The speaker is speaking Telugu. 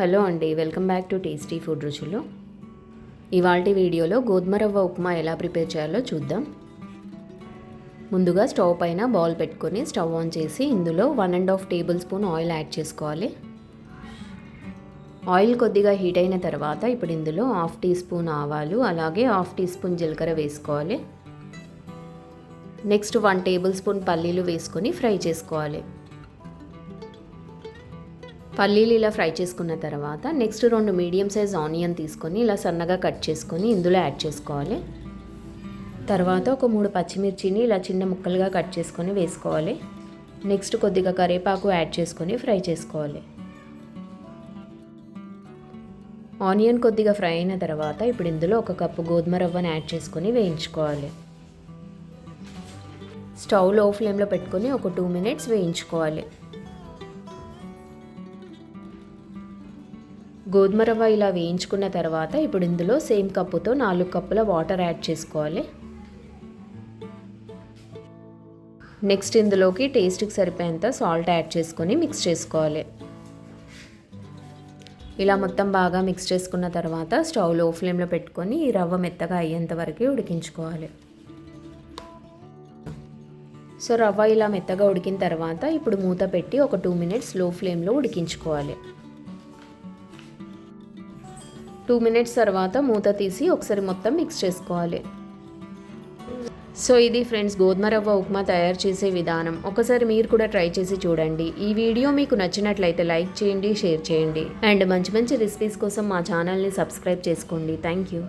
హలో అండి welcome back to tasty food రుచులు. ఇవాళ వీడియోలో గోధుమ రవ్వ ఉప్మా ఎలా ప్రిపేర్ చేయాలో చూద్దాం. ముందుగా స్టవ్ పైన బౌల్ పెట్టుకొని స్టవ్ ఆన్ చేసి ఇందులో one and half tablespoon oil add చేసుకోవాలి. ఆయిల్ కొద్దిగా హీట్ అయిన తర్వాత ఇప్పుడు ఇందులో హాఫ్ టీ స్పూన్ ఆవాలు అలాగే హాఫ్ టీ స్పూన్ జీలకర్ర వేసుకోవాలి. నెక్స్ట్ వన్ టేబుల్ స్పూన్ పల్లీలు వేసుకొని ఫ్రై చేసుకోవాలి. పల్లీలు ఇలా ఫ్రై చేసుకున్న తర్వాత నెక్స్ట్ రెండు మీడియం సైజ్ ఆనియన్ తీసుకొని ఇలా సన్నగా కట్ చేసుకొని ఇందులో యాడ్ చేసుకోవాలి. తర్వాత ఒక మూడు పచ్చిమిర్చిని ఇలా చిన్న ముక్కలుగా కట్ చేసుకొని వేసుకోవాలి. నెక్స్ట్ కొద్దిగా కరివేపాకు యాడ్ చేసుకొని ఫ్రై చేసుకోవాలి. ఆనియన్ కొద్దిగా ఫ్రై అయిన తర్వాత ఇప్పుడు ఇందులో ఒక కప్పు గోధుమ రవ్వను యాడ్ చేసుకొని వేయించుకోవాలి. స్టవ్లో ఫ్లేమ్లో పెట్టుకొని ఒక టూ మినిట్స్ వేయించుకోవాలి. గోధుమ రవ్వ ఇలా వేయించుకున్న తర్వాత ఇప్పుడు ఇందులో సేమ్ కప్పుతో నాలుగు కప్పుల వాటర్ యాడ్ చేసుకోవాలి. నెక్స్ట్ ఇందులోకి టేస్ట్కి సరిపోయేంత సాల్ట్ యాడ్ చేసుకొని మిక్స్ చేసుకోవాలి. ఇలా మొత్తం బాగా మిక్స్ చేసుకున్న తర్వాత స్టవ్లో ఫ్లేమ్లో పెట్టుకొని ఈ రవ్వ మెత్తగా అయ్యేంత వరకు ఉడికించుకోవాలి. సో రవ్వ ఇలా మెత్తగా ఉడికిన తర్వాత ఇప్పుడు మూత పెట్టి ఒక టూ మినిట్స్లో ఫ్లేమ్లో ఉడికించుకోవాలి. టూ మినిట్స్ తర్వాత మూత తీసి ఒకసారి మొత్తం మిక్స్ చేసుకోవాలి. సో ఇది ఫ్రెండ్స్ గోధుమ రవ్వ ఉప్మా తయారు చేసే విధానం. ఒకసారి మీరు కూడా ట్రై చేసి చూడండి. ఈ వీడియో మీకు నచ్చినట్లయితే లైక్ చేయండి షేర్ చేయండి. అండ్ మంచి మంచి రెసిపీస్ కోసం మా ఛానల్ని సబ్స్క్రైబ్ చేసుకోండి. Thank you